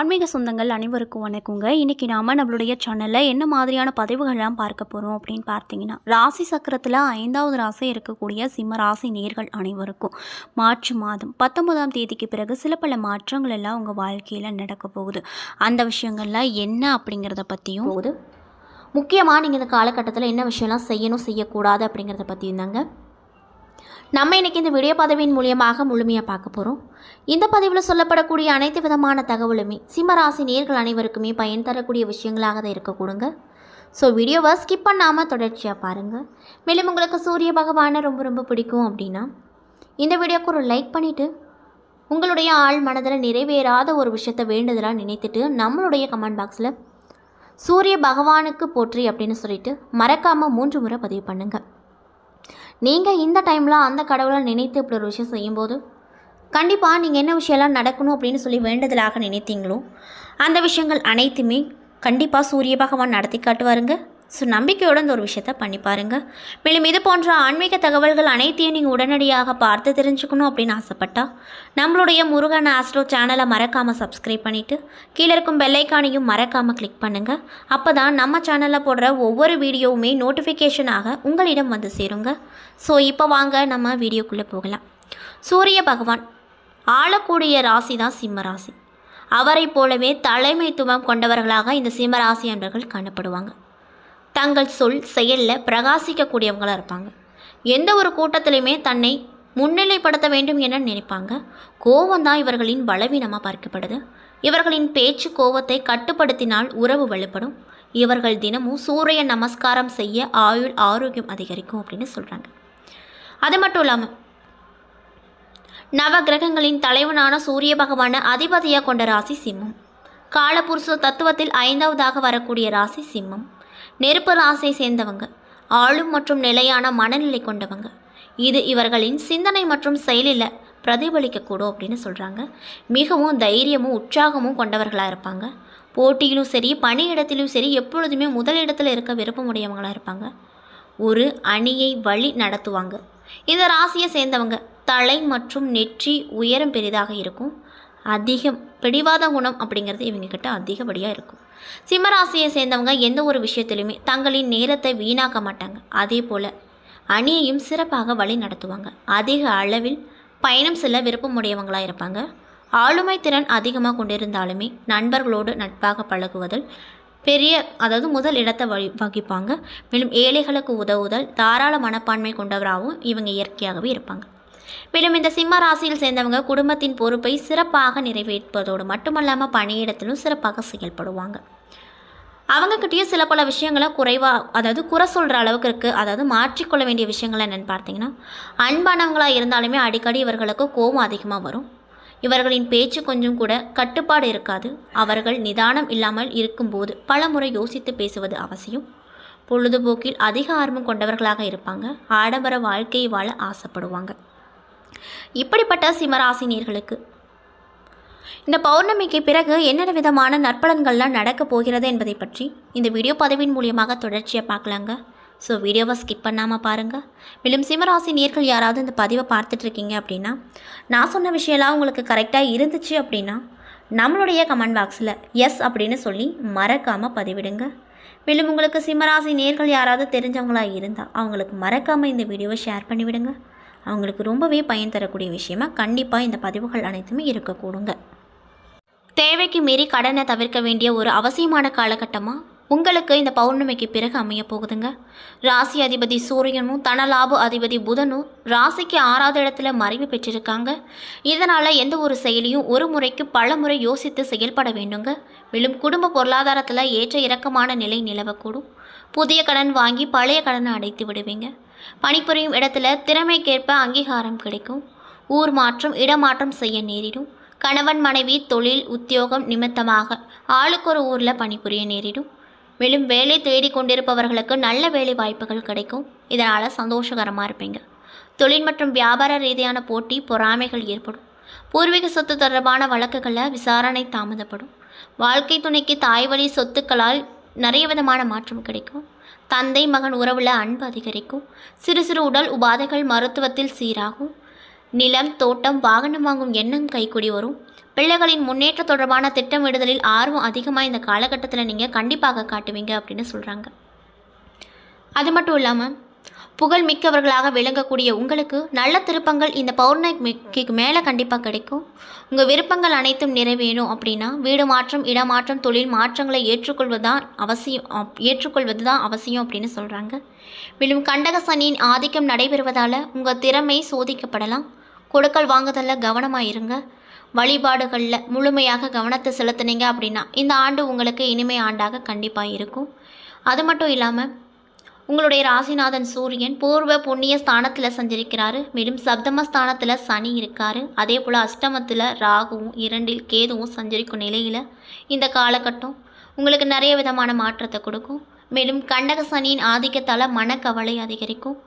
ஆன்மீக சொந்தங்கள் அனைவருக்கும் வணக்கங்க. இன்றைக்கி நாம் நம்மளுடைய சேனலில் என்ன மாதிரியான பதிவுகள்லாம் பார்க்க போகிறோம் அப்படின்னு பார்த்தீங்கன்னா ராசி சக்கரத்தில் ஐந்தாவது ராசி இருக்கக்கூடிய சிம்ம ராசி நேர்கள் அனைவருக்கும். மார்ச் மாதம் பத்தொன்பதாம் தேதிக்கு பிறகு சில பல மாற்றங்கள் எல்லாம் உங்கள் வாழ்க்கையில் நடக்க போகுது. அந்த விஷயங்கள்லாம் என்ன அப்படிங்கிறத பற்றியும் போகுது. முக்கியமாக நீங்கள் இந்த காலகட்டத்தில் என்ன விஷயம்லாம் செய்யணும் செய்யக்கூடாது அப்படிங்கிறத பற்றியும் தாங்க. நம்ம இன்றைக்கி இந்த வீடியோ பதவியின் மூலியமாக முழுமையாக பார்க்க போகிறோம் இந்த பதிவில் சொல்லப்படக்கூடிய அனைத்து விதமான தகவலுமே சிம்மராசி நேர்கள் அனைவருக்குமே பயன் தரக்கூடிய விஷயங்களாக தான் இருக்கக்கூடுங்க ஸோ வீடியோவை ஸ்கிப் பண்ணாமல் தொடர்ச்சியாக பாருங்கள் மேலும் உங்களுக்கு சூரிய பகவானை ரொம்ப ரொம்ப பிடிக்கும் அப்படின்னா இந்த வீடியோக்கு ஒரு லைக் பண்ணிவிட்டு உங்களுடைய ஆள் மனதில் நிறைவேறாத ஒரு விஷயத்தை வேண்டுதலாக நினைத்துட்டு நம்மளுடைய கமெண்ட் பாக்ஸில் சூரிய பகவானுக்கு போற்றி அப்படின்னு சொல்லிட்டு மறக்காமல் மூன்று முறை பதிவு பண்ணுங்கள் நீங்கள் இந்த டைமில் அந்த கடவுளை நினைத்து இப்படி ஒரு விஷயம் செய்யும்போது கண்டிப்பாக நீங்கள் என்ன விஷயம்லாம் நடக்கணும் அப்படின்னு சொல்லி வேண்டுதலாக நினைத்தீங்களோ அந்த விஷயங்கள் அனைத்துமே கண்டிப்பாக சூரிய பகவான் நடத்தி காட்டுவாருங்க. ஸோ நம்பிக்கையோடு இந்த ஒரு விஷயத்த பண்ணி பாருங்கள் மேலும் இது போன்ற ஆன்மீக தகவல்கள் அனைத்தையும் நீங்கள் உடனடியாக பார்த்து தெரிஞ்சுக்கணும் அப்படின்னு ஆசைப்பட்டா நம்மளுடைய முருகன் ஆஸ்ட்ரோ சேனலை மறக்காமல் சப்ஸ்கிரைப் பண்ணிவிட்டு கீழே இருக்கும் பெல்லைக்கானையும் மறக்காமல் கிளிக் பண்ணுங்கள் அப்போ தான் நம்ம சேனலில் போடுற ஒவ்வொரு வீடியோவுமே நோட்டிஃபிகேஷனாக உங்களிடம் வந்து சேருங்க. ஸோ இப்போ வாங்க நம்ம வீடியோக்குள்ளே போகலாம். சூரிய பகவான் ஆளக்கூடிய ராசி தான் சிம்ம ராசி. அவரைப் போலவே தலைமைத்துவம் கொண்டவர்களாக இந்த சிம்மராசி அன்பர்கள் காணப்படுவாங்க. தங்கள் சொல் செயலில் பிரகாசிக்கக்கூடியவங்களாக இருப்பாங்க. எந்த ஒரு கூட்டத்திலையுமே தன்னை முன்னிலைப்படுத்த வேண்டும் என நினைப்பாங்க. கோவம் தான் இவர்களின் பலவீனமாக பார்க்கப்படுது. இவர்களின் பேச்சு கோபத்தை கட்டுப்படுத்தினால் உறவு வலுப்படும். இவர்கள் தினமும் சூரிய நமஸ்காரம் செய்ய ஆயுள் ஆரோக்கியம் அதிகரிக்கும் அப்படின்னு சொல்கிறாங்க அது மட்டும் இல்லாமல் நவ கிரகங்களின் தலைவனான சூரிய பகவானை அதிபதியாக கொண்ட ராசி சிம்மம். காலபுருஷ தத்துவத்தில் ஐந்தாவதாக வரக்கூடிய ராசி சிம்மம். நெருப்பு ராசியை சேர்ந்தவங்க ஆளும் மற்றும் நிலையான மனநிலை கொண்டவங்க. இது இவர்களின் சிந்தனை மற்றும் செயலில் பிரதிபலிக்கக்கூடும் அப்படின்னு சொல்கிறாங்க மிகவும் தைரியமும் உற்சாகமும் கொண்டவர்களாக இருப்பாங்க. போட்டியிலும் சரி பணியிடத்திலும் சரி எப்பொழுதுமே முதலிடத்தில் இருக்க விருப்பமுடையவங்களாக இருப்பாங்க. ஒரு அணியை வழி நடத்துவாங்க. இந்த ராசியை சேர்ந்தவங்க தலை மற்றும் நெற்றி உயரம் பெரிதாக இருக்கும். அதிகம் பிடிவாத குணம் அப்படிங்கிறது இவங்கக்கிட்ட அதிகப்படியாக இருக்கும். சிம்மராசியை சேர்ந்தவங்க எந்த ஒரு விஷயத்திலுமே தங்களின் நேரத்தை வீணாக்க மாட்டாங்க. அதே போல் அணியையும் சிறப்பாக வழி நடத்துவாங்க. அதிக அளவில் பயணம் செல்ல விருப்பமுடையவங்களாக இருப்பாங்க. ஆளுமை திறன் அதிகமாக கொண்டிருந்தாலுமே நண்பர்களோடு நட்பாக பழகுவதில் பெரிய அதாவது முதல் இடத்தை வகி வகிப்பாங்க. மேலும் ஏழைகளுக்கு உதவுதல் தாராள மனப்பான்மை கொண்டவராகவும் இவங்க இயற்கையாகவே இருப்பாங்க. மேலும் இந்த சிம்ம ராசியில் சேர்ந்தவங்க குடும்பத்தின் பொறுப்பை சிறப்பாக நிறைவேற்றுவதோடு மட்டுமல்லாமல் பணியிடத்திலும் சிறப்பாக செயல்படுவாங்க. அவங்கக்கிட்டேயும் சில பல விஷயங்களை குறைவாக அதாவது குறை சொல்கிற அளவுக்கு இருக்குது அதாவது மாற்றிக்கொள்ள வேண்டிய விஷயங்கள் என்னென்னு பார்த்தீங்கன்னா அன்பானவங்களாக இருந்தாலுமே அடிக்கடி இவர்களுக்கு கோபம் அதிகமாக வரும். இவர்களின் பேச்சு கொஞ்சம் கூட கட்டுப்பாடு இருக்காது. அவர்கள் நிதானம் இல்லாமல் இருக்கும்போது பல முறை யோசித்து பேசுவது அவசியம். பொழுதுபோக்கில் அதிக ஆர்வம் கொண்டவர்களாக இருப்பாங்க. ஆடம்பர வாழ்க்கையை வாழ ஆசைப்படுவாங்க. இப்படிப்பட்ட சிம்மராசினியர்களுக்கு. இந்த பௌர்ணமிக்கு பிறகு என்னென்ன விதமான நற்பலன்கள்லாம் நடக்கப் போகிறது என்பதை பற்றி இந்த வீடியோ பதவியின் மூலியமாக தொடர்ச்சியாக பார்க்கலாங்க. ஸோ வீடியோவை ஸ்கிப் பண்ணாமல் பாருங்கள் மேலும் சிம்மராசி நேர்கள் யாராவது இந்த பதிவை பார்த்துட்ருக்கீங்க அப்படின்னா நான் சொன்ன விஷயம்லாம் உங்களுக்கு கரெக்டாக இருந்துச்சு அப்படின்னா நம்மளுடைய கமெண்ட் பாக்ஸில் எஸ் அப்படின்னு சொல்லி மறக்காமல் பதிவிடுங்க. மேலும் உங்களுக்கு சிம்மராசி நேர்கள் யாராவது தெரிஞ்சவங்களாக இருந்தால் அவங்களுக்கு மறக்காமல் இந்த வீடியோவை ஷேர் பண்ணிவிடுங்க. அவங்களுக்கு ரொம்பவே பயன் தரக்கூடிய விஷயமா கண்டிப்பாக இந்த பதிவுகள் அனைத்துமே இருக்கக்கூடுங்க. தேவைக்கு மீறி கடனை தவிர்க்க வேண்டிய ஒரு அவசியமான காலகட்டமாக உங்களுக்கு இந்த பௌர்ணமிக்கு பிறகு அமைய போகுதுங்க. ராசி அதிபதி சூரியனும் தனலாபு அதிபதி புதனும் ராசிக்கு ஆறாவது இடத்துல மறைவு பெற்றிருக்காங்க. இதனால் எந்த ஒரு செயலியும் ஒரு முறைக்கு பல முறை யோசித்து செயல்பட வேண்டுங்க. மேலும் குடும்ப பொருளாதாரத்தில் ஏற்ற இறக்கமான நிலை நிலவக்கூடும். புதிய கடன் வாங்கி பழைய கடனை அடைத்து விடுவீங்க. பணிபுரியும் இடத்துல திறமைக்கேற்ப அங்கீகாரம் கிடைக்கும். ஊர் மாற்றம் இடமாற்றம் செய்ய நேரிடும். கணவன் மனைவி தொழில் உத்தியோகம் நிமித்தமாக ஆளுக்கொரு ஊரில் பணிபுரிய நேரிடும். மேலும் வேலை தேடி கொண்டிருப்பவர்களுக்கு நல்ல வேலை வாய்ப்புகள் கிடைக்கும். இதனால் சந்தோஷகரமாக இருப்பீங்க. தொழில் மற்றும் வியாபார ரீதியான போட்டி பொறாமைகள் ஏற்படும். பூர்வீக சொத்து தொடர்பான வழக்குகளில் விசாரணை தாமதப்படும். வாழ்க்கை துணைக்கு தாய்வழி சொத்துக்களால் நிறைய விதமான மாற்றம் கிடைக்கும். தந்தை மகன் உறவில் அன்பு அதிகரிக்கும். சிறு சிறு உடல் உபாதைகள் மருத்துவத்தில் சீராகும். நிலம் தோட்டம் வாகனம் வாங்கும் எண்ணம் கைக்கூடி வரும். பிள்ளைகளின் முன்னேற்ற தொடர்பான திட்டமிடுதலில் ஆர்வம் அதிகமாக இந்த காலகட்டத்தில் நீங்கள் கண்டிப்பாக காட்டுவீங்க அப்படின்னு சொல்கிறாங்க அது மட்டும் இல்லாமல் புகழ் மிக்கவர்களாக விளங்கக்கூடிய உங்களுக்கு நல்ல திருப்பங்கள் இந்த பௌர்ணமிக்கு மேலே கண்டிப்பாக கிடைக்கும். உங்கள் விருப்பங்கள் அனைத்தும் நிறைவேணும் அப்படின்னா வீடு மாற்றம் இடமாற்றம் தொழில் மாற்றங்களை ஏற்றுக்கொள்வது தான் அவசியம் அப்- ஏற்றுக்கொள்வது தான் அவசியம் அப்படின்னு சொல்கிறாங்க மேலும் கண்டக சனியின் ஆதிக்கம் நடைபெறுவதால் உங்கள் திறமை சோதிக்கப்படலாம். கொடுக்கல் வாங்குதலில் கவனமாக இருங்க. வழிபாடுகளில் முழுமையாக கவனத்தை செலுத்துனீங்க அப்படின்னா இந்த ஆண்டு உங்களுக்கு இனிமை ஆண்டாக கண்டிப்பாக இருக்கும். அது மட்டும் இல்லாமல் உங்களுடைய ராசிநாதன் சூரியன் பூர்வ புண்ணிய ஸ்தானத்தில் சஞ்சரிக்கிறாரு. மேலும் சப்தம ஸ்தானத்தில் சனி இருக்காரு. அதே போல் அஷ்டமத்தில் ராகுவும் இரண்டில் கேதுவும் சஞ்சரிக்கும் நிலையில் இந்த காலகட்டம் உங்களுக்கு நிறைய விதமான மாற்றத்தை கொடுக்கும். மேலும் கண்டக சனியின் ஆதிக்கத்தால் மனக்கவலை அதிகரிக்கும்.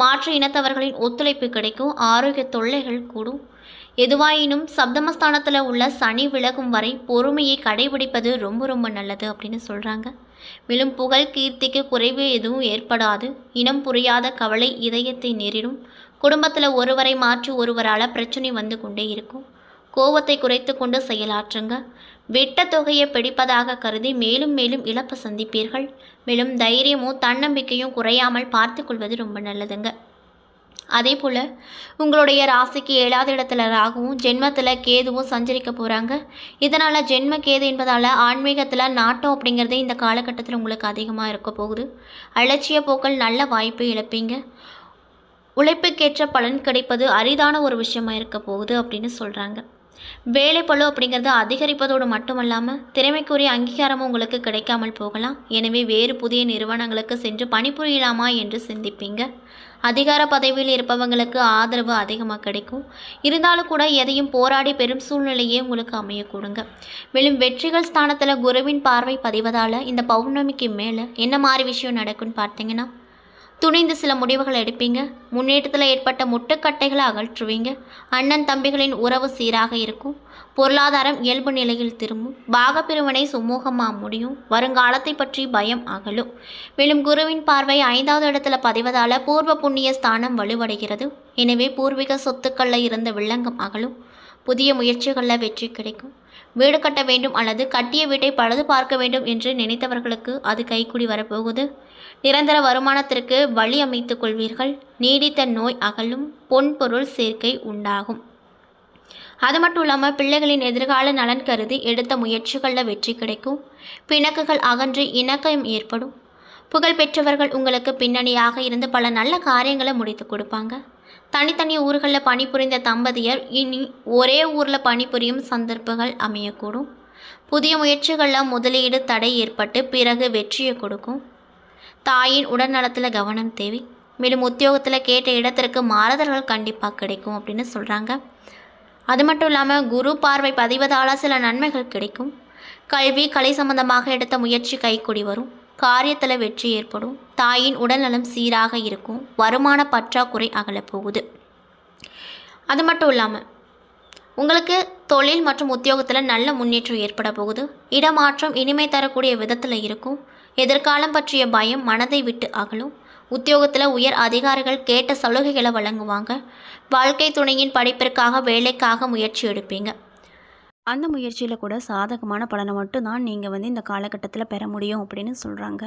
மாற்று இனத்தவர்களின் ஒத்துழைப்பு கிடைக்கும். ஆரோக்கிய தொல்லைகள் கூடும். எதுவாயினும் சப்தமஸ்தானத்தில் உள்ள சனி விலகும் வரை பொறுமையை கடைபிடிப்பது ரொம்ப ரொம்ப நல்லது அப்படின்னு சொல்கிறாங்க மேலும் புகழ் கீர்த்திக்கு குறைவு எதுவும் ஏற்படாது. இனம் புரியாத கவலை இதயத்தை நேரிடும். குடும்பத்தில் ஒருவரை மாற்றி ஒருவரால் பிரச்சனை வந்து கொண்டே இருக்கும். கோவத்தை குறைத்து கொண்டு செயலாற்றுங்க. வெட்ட தொகையை பிடிப்பதாக கருதி மேலும் மேலும் இழப்பு சந்திப்பீர்கள். மேலும் தைரியமும் தன்னம்பிக்கையும் குறையாமல் பார்த்துக்கொள்வது ரொம்ப நல்லதுங்க. அதே போல் உங்களுடைய ராசிக்கு ஏழாவது இடத்துல ராகுவும் ஜென்மத்தில் கேதுவும் சஞ்சரிக்க போகிறாங்க இதனால் ஜென்ம கேது என்பதால் ஆன்மீகத்தில் நாட்டம் அப்படிங்கிறது இந்த காலகட்டத்தில் உங்களுக்கு அதிகமாக இருக்க போகுது. அலட்சிய போக்கள் நல்ல வாய்ப்பு இழப்பீங்க. உழைப்புக்கேற்ற பலன் கிடைப்பது அரிதான ஒரு விஷயமா இருக்க போகுது அப்படின்னு சொல்கிறாங்க வேலைப்பளு அப்படிங்கிறது அதிகரிப்பதோடு மட்டுமல்லாமல் திறமைக்குரிய அங்கீகாரமும் உங்களுக்கு கிடைக்காமல் போகலாம். எனவே வேறு புதிய நிறுவனங்களுக்கு சென்று பணிபுரியலாமா என்று சிந்திப்பீங்க. அதிகார பதவியில் இருப்பவங்களுக்கு ஆதரவு அதிகமாக கிடைக்கும். இருந்தாலும் கூட எதையும் போராடி பெரும் சூழ்நிலையே உங்களுக்கு அமையக்கூடுங்க. மேலும் வெற்றிகள் ஸ்தானத்தில் குருவின் பார்வை பதிவதால் இந்த பௌர்ணமிக்கு மேலே என்ன மாதிரி விஷயம் நடக்கும்னு பார்த்தீங்கன்னா துணிந்து சில முடிவுகள் எடுப்பீங்க. முன்னேற்றத்தில் ஏற்பட்ட முட்டுக்கட்டைகளை அகற்றுவீங்க. அண்ணன் தம்பிகளின் உறவு சீராக இருக்கும். பொருளாதாரம் இயல்பு நிலையில் திரும்பும். பாகப்பிரிவினை சுமூகமாக முடியும். வருங்காலத்தை பற்றி பயம் அகலும். மேலும் குருவின் பார்வை ஐந்தாவது இடத்துல பதிவதால் பூர்வ புண்ணிய ஸ்தானம் வலுவடைகிறது. எனவே பூர்வீக சொத்துக்களில் இருந்த வில்லங்கம் அகலும். புதிய முயற்சிகளில் வெற்றி கிடைக்கும். வீடு கட்ட வேண்டும் அல்லது கட்டிய வீட்டை பழுது பார்க்க வேண்டும் என்று நினைத்தவர்களுக்கு அது கைக்குடி வரப்போகுது. நிரந்தர வருமானத்திற்கு வழி அமைத்துக் கொள்வீர்கள். நீடித்த நோய் அகலும் பொன் பொருள் சேர்க்கை உண்டாகும். அது மட்டும் இல்லாமல் பிள்ளைகளின் எதிர்கால நலன் கருதி எடுத்த முயற்சிகளில் வெற்றி கிடைக்கும். பிணக்குகள் அகன்று இணக்கம் ஏற்படும். புகழ் பெற்றவர்கள் உங்களுக்கு பின்னணியாக இருந்து பல நல்ல காரியங்களை முடித்து கொடுப்பாங்க. தனித்தனி ஊர்களில் பணிபுரிந்த தம்பதியர் இனி ஒரே ஊரில் பணிபுரியும் சந்தர்ப்பங்கள் அமையக்கூடும். புதிய முயற்சிகளில் முதலீடு தடை ஏற்பட்டு பிறகு வெற்றியை கொடுக்கும். தாயின் உடல்நலத்தில் கவனம் தேவை. மேலும் உத்தியோகத்தில் கேட்ட இடத்திற்கு மாறுதல்கள் கண்டிப்பாக கிடைக்கும் அப்படின்னு சொல்கிறாங்க அது மட்டும் இல்லாமல் குரு பார்வை பதிவதால் சில நன்மைகள் கிடைக்கும். கல்வி கலை சம்பந்தமாக எடுத்த முயற்சி கைக்கூடி வரும். காரியத்தில் வெற்றி ஏற்படும். தாயின் உடல்நலம் சீராக இருக்கும். வருமான பற்றாக்குறை அகலப் போகுது. அது மட்டும் இல்லாமல் உங்களுக்கு தொழில் மற்றும் உத்தியோகத்தில் நல்ல முன்னேற்றம் ஏற்பட போகுது. இடமாற்றம் இனிமை தரக்கூடிய விதத்தில் இருக்கும். எதிர்காலம் பற்றிய பயம் மனதை விட்டு அகலும். உத்தியோகத்தில் உயர் அதிகாரிகள் கேட்ட சலுகைகளை வழங்குவாங்க. வாழ்க்கை துணையின் படிப்பிற்காக வேலைக்காக முயற்சி எடுப்பீங்க. அந்த முயற்சியில் கூட சாதகமான பலனை மட்டும்தான் நீங்கள் வந்து இந்த காலகட்டத்தில் பெற முடியும் அப்படின்னு சொல்கிறாங்க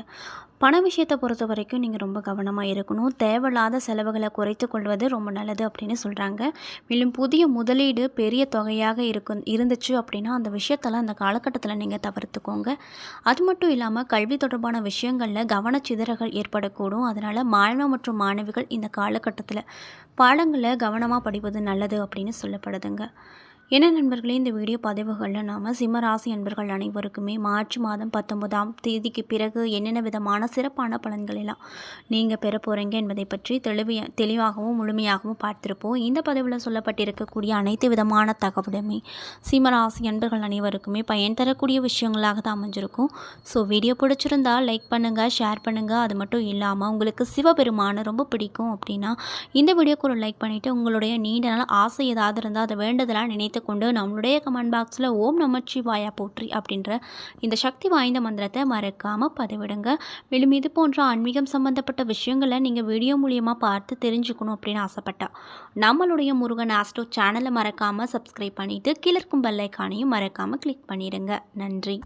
பண விஷயத்தை பொறுத்த வரைக்கும் நீங்கள் ரொம்ப கவனமாக இருக்கணும். தேவையில்லாத செலவுகளை குறைத்து கொள்வது ரொம்ப நல்லது அப்படின்னு சொல்கிறாங்க மேலும் புதிய முதலீடு பெரிய தொகையாக இருக்கும் இருந்துச்சு அப்படின்னா அந்த விஷயத்தெல்லாம் அந்த காலகட்டத்தில் நீங்கள் தவிர்த்துக்கோங்க. அது மட்டும் இல்லாமல் கல்வி தொடர்பான விஷயங்களில் கவனச்சிதறல்கள் ஏற்படக்கூடும். அதனால் மாணவ மற்றும் மாணவிகள் இந்த காலகட்டத்தில் பாடங்களை கவனமாக படிப்பது நல்லது அப்படின்னு சொல்லப்படுதுங்க. என்ன நண்பர்களே இந்த வீடியோ பதிவுகளில் நாம் சிம்மராசி அன்பர்கள் அனைவருக்குமே மார்ச் மாதம் பத்தொன்பதாம் தேதிக்கு பிறகு என்னென்ன விதமான சிறப்பான பலன்களெல்லாம் நீங்கள் பெற போகிறீங்க என்பதை பற்றி தெளிவிய தெளிவாகவும் முழுமையாகவும் பார்த்துருப்போம். இந்த பதிவில் சொல்லப்பட்டிருக்கக்கூடிய அனைத்து விதமான தகவலுமே சிம்மராசி அன்பர்கள் அனைவருக்குமே பயன் தரக்கூடிய விஷயங்களாக தான் அமைஞ்சிருக்கும். ஸோ வீடியோ பிடிச்சிருந்தா லைக் பண்ணுங்கள் ஷேர் பண்ணுங்கள் அது மட்டும் இல்லாமல் உங்களுக்கு சிவபெருமானை ரொம்ப பிடிக்கும் அப்படின்னா இந்த வீடியோக்கு ஒரு லைக் பண்ணிவிட்டு உங்களுடைய நீண்ட நாள் ஆசை ஏதாவது இருந்தால் அதை வேண்டுதலாக நினைத்து வைத்துக்கொண்டு நம்மளுடைய கமெண்ட் பாக்ஸில் ஓம் நமச்சிவாயா போற்றி அப்படின்ற இந்த சக்தி வாய்ந்த மந்திரத்தை மறக்காமல் பதிவிடுங்க. மேலும் இது போன்ற ஆன்மீகம் சம்மந்தப்பட்ட விஷயங்களை நீங்கள் வீடியோ மூலியமாக பார்த்து தெரிஞ்சுக்கணும் அப்படின்னு ஆசைப்பட்டா நம்மளுடைய முருகன் ஆஸ்ட்ரோ சேனலை மறக்காமல் சப்ஸ்கிரைப் பண்ணிவிட்டு கீழே இருக்கும் மறக்காமல் கிளிக் பண்ணிடுங்க. நன்றி.